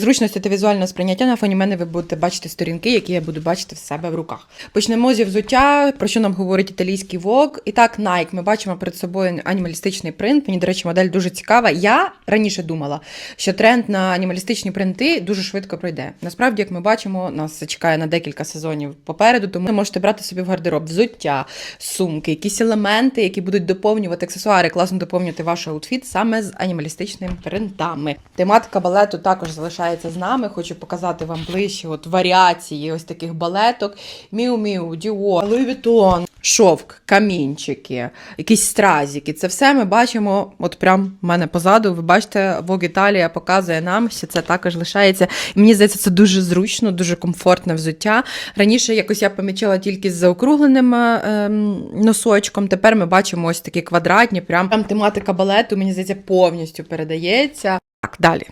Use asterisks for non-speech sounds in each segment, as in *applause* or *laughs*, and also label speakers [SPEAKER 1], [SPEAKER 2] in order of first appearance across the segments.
[SPEAKER 1] Зручності та візуального сприйняття на фоні мене ви будете бачити сторінки, які я буду бачити в себе в руках. Почнемо зі взуття, про що нам говорить італійський Vogue. І так, Nike, ми бачимо перед собою анімалістичний принт. Мені, до речі, модель дуже цікава. Я раніше думала, що тренд на анімалістичні принти дуже швидко пройде. Насправді, як ми бачимо, нас чекає на декілька сезонів попереду, тому ви можете брати собі в гардероб взуття, сумки, якісь елементи, які будуть доповнювати аксесуари, класно доповнювати ваш аутфіт саме з анімалістичними принтами. Тематика балету також залишається з нами. Хочу показати вам ближче от варіації ось таких балеток. Міу Міу, Діор, Луї Вітон, шовк, камінчики, якісь стразики. Це все ми бачимо, от прям в мене позаду. Ви бачите, Vogue Італія показує нам, що це також лишається. І мені здається, це дуже зручно, дуже комфортне взуття. Раніше якось я помічала тільки з заокругленим е, ем, носочком. Тепер ми бачимо ось такі квадратні. Прям там тематика балету, мені здається, повністю передається. Так, далі.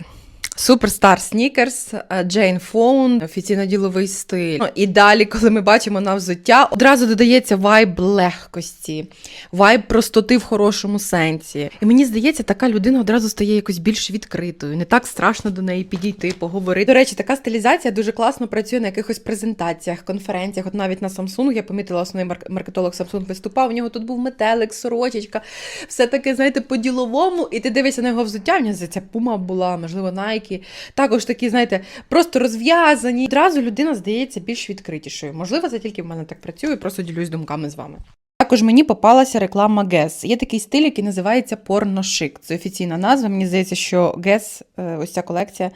[SPEAKER 1] Суперстар Снікерс, Джейн Фоун, офіційно діловий стиль. Ну, І далі, коли ми бачимо на взуття, одразу додається вайб легкості, вайб простоти в хорошому сенсі. І мені здається, така людина одразу стає якось більш відкритою. Не так страшно до неї підійти, поговорити. До речі, така стилізація дуже класно працює на якихось презентаціях, конференціях. От навіть на Samsung я помітила, основний марк- маркетолог Samsung виступав. У нього тут був метелик, сорочечка, все таке, знаєте, по-діловому, і ти дивишся на його взуття. В нього здається, пума була, можливо, Nike. Також такі, знаєте, просто розв'язані. Одразу людина здається більш відкритішою. Можливо, це тільки в мене так працює, просто ділюсь думками з вами. Також мені попалася реклама Guess. Є такий стиль, який називається порношик. Це офіційна назва. Мені здається, що е, ось ця колекція,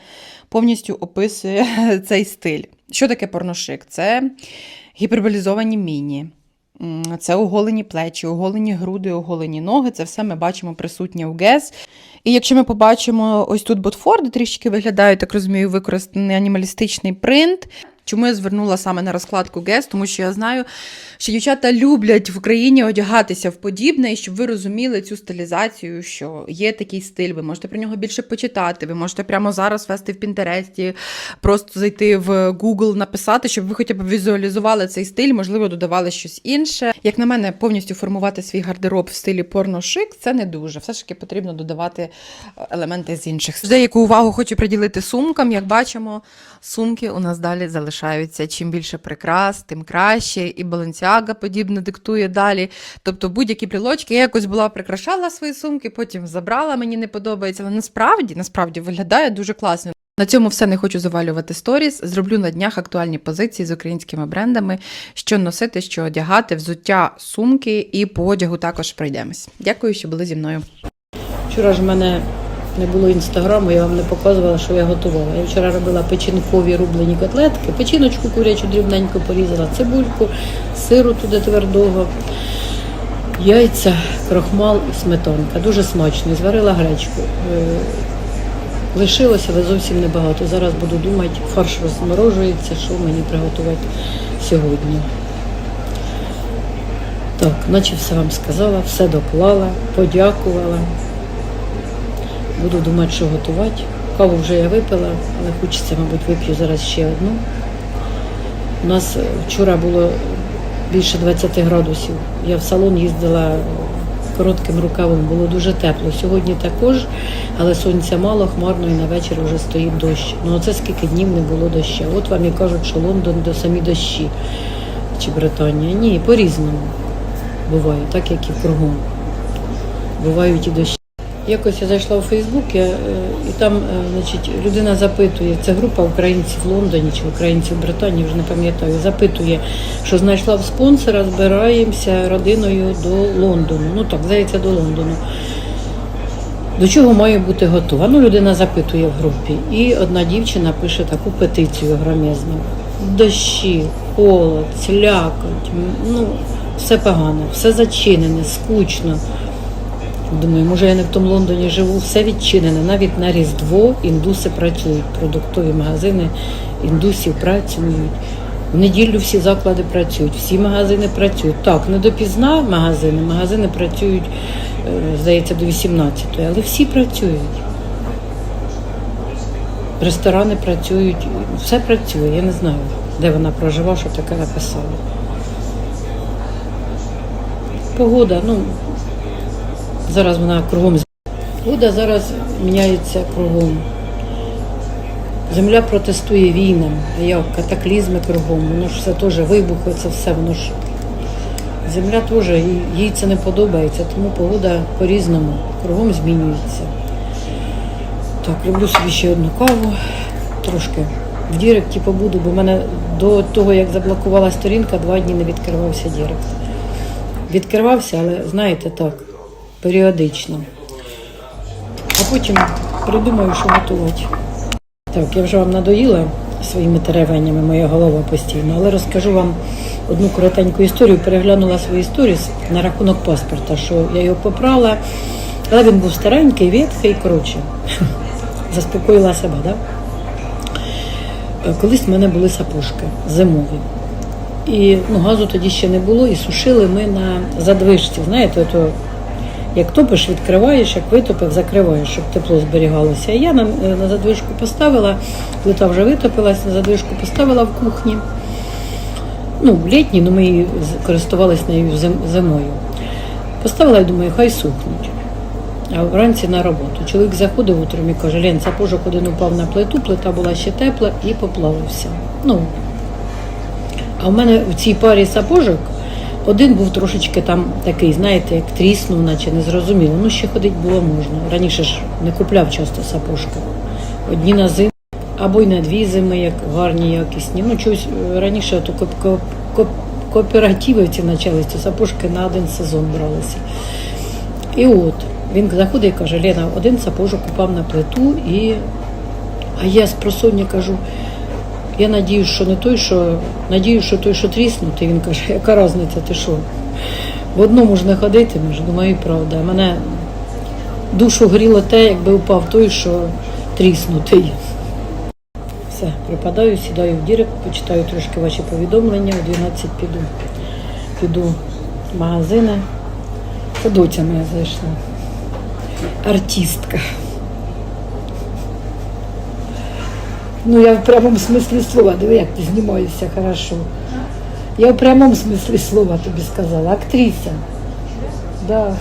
[SPEAKER 1] повністю описує *laughs* цей стиль. Що таке порношик? Це гіперболізовані міні. Це оголені плечі, оголені груди, оголені ноги. Це все ми бачимо присутнє у ГЕС. І якщо ми побачимо ось тут ботфорди, трішки виглядають, так розумію, використаний анімалістичний принт. Чому я звернула саме на розкладку Guess? Тому що я знаю, що дівчата люблять в Україні одягатися в подібне, і щоб ви розуміли цю стилізацію, що є такий стиль, ви можете про нього більше почитати, ви можете прямо зараз вести в Пінтересті, просто зайти в Google, написати, щоб ви хоча б візуалізували цей стиль, можливо, додавали щось інше. Як на мене, повністю формувати свій гардероб в стилі порношик це не дуже. Все ж таки потрібно додавати е, елементи з інших. Деяку увагу хочу приділити сумкам. Як бачимо, сумки у нас далі залишаються. Чим більше прикрас, тим краще. І Balenciaga подібно диктує далі. Тобто будь-які брілочки. Я якось була прикрашала свої сумки, потім забрала, мені не подобається. Але насправді, насправді виглядає дуже класно. На цьому все не хочу завалювати сторіс. Зроблю на днях актуальні позиції з українськими брендами, що носити, що одягати, взуття, сумки і по одягу також пройдемось. Дякую, що були зі мною.
[SPEAKER 2] Вчора ж мене не було інстаграму, я вам не показувала, що я готувала. Я вчора робила печінкові рублені котлетки, печіночку курячу дрібненько порізала, цибульку, сиру туди твердого, яйця, крохмал і сметанка. Дуже смачно. Зварила гречку. Е, Лишилося, але зовсім небагато. Зараз буду думати, фарш розморожується, що мені приготувати сьогодні. Так, наче все вам сказала, все доклала, подякувала. Буду думати, що готувати. Каву вже я випила, але хочеться, мабуть, вип'ю зараз ще одну. У нас е, вчора було більше 20 градусів. Я в салон їздила коротким рукавом, було дуже тепло. Сьогодні також, але сонця мало, хмарно і на вечір вже стоїть дощ. Ну оце скільки днів не було дощу. От вам і кажуть, що Лондон до самі дощі чи Британія. Ні, по-різному буває, так як і кругом. Бувають і дощі. Якось я зайшла у Фейсбук, е, і там, е, значить, людина запитує, це група українців в Лондоні чи українців в Британії, вже не пам'ятаю, запитує, що знайшла в спонсора, збираємося родиною до Лондону. Ну так, здається, до Лондону. До чого має бути готова? Ну, людина запитує в групі. І одна дівчина пише таку петицію громезну. Дощі, холод, слякоть, ну, все погано, все зачинене, скучно. Думаю, може я не в тому Лондоні живу, все відчинене. Навіть на Різдво індуси працюють, продуктові магазини індусів працюють. В неділю всі заклади працюють, всі магазини працюють. Так, не допізна магазини, магазини працюють, е, здається, до 18-ї, але всі працюють. Ресторани працюють, все працює. Я не знаю, де вона проживає, що таке написала. Погода, ну, Зараз вона кругом. Погода зараз міняється кругом. Земля протестує війнам, а як катаклізми кругом, воно ж все теж вибухи, це все, воно ж. Земля теж, їй це не подобається, тому погода по-різному, кругом змінюється. Так, люблю собі ще одну каву, трошки в Діректі побуду, бо в мене до того, як заблокувала сторінка, два дні не відкривався Дірект. Відкривався, але знаєте так, періодично. А потім придумаю, що готувати. Так, я вже вам надоїла своїми теревеннями, моя голова постійно, але розкажу вам одну коротеньку історію. Переглянула свої сторіс на рахунок паспорта, що я його попрала, але він був старенький, ветхий, коротше. *laughs* Заспокоїла себе, так? Да? Колись в мене були сапожки зимові. І ну, газу тоді ще не було, і сушили ми на задвижці. Знаєте, то як топиш, відкриваєш, як витопив, закриваєш, щоб тепло зберігалося. Я на, на задвижку поставила, плита вже витопилась, на задвижку поставила в кухні. Ну, в літній, ну ми її користувалися нею зим- зимою. Поставила і думаю, хай сухнуть. А вранці на роботу. Чоловік заходив утром і каже, Лен, сапожок один упав на плиту, плита була ще тепла і поплавився. Ну, а в мене в цій парі сапожок один був трошечки там такий, знаєте, як тріснув, наче не зрозуміло. Ну, ще ходити було можна. Раніше ж не купляв часто сапожки. Одні на зиму, або й на дві зими, як гарні, якісні. Ну, чогось е, раніше то коп, коп, коп, кооперативи ці сапожки на один сезон бралися. І от він заходить і каже: Лена, один сапожок упав на плиту, і а я з просоння кажу. Я надіюсь, що не той, що надіюсь, що той, що тріснутий, він каже, яка різниця, ти що? В одному ж не ходитимеш, думаю, і правда. Мене душу гріло те, якби упав той, що тріснутий. Все, припадаю, сідаю в дірек, почитаю трошки ваші повідомлення, о 12 піду. Піду в магазини. Це доця моя зайшла. Артистка. Ну, я в прямому смислі слова, диви, як ти знімаєшся хорошо. Я в прямому смислі слова тобі сказала, актриса. Да.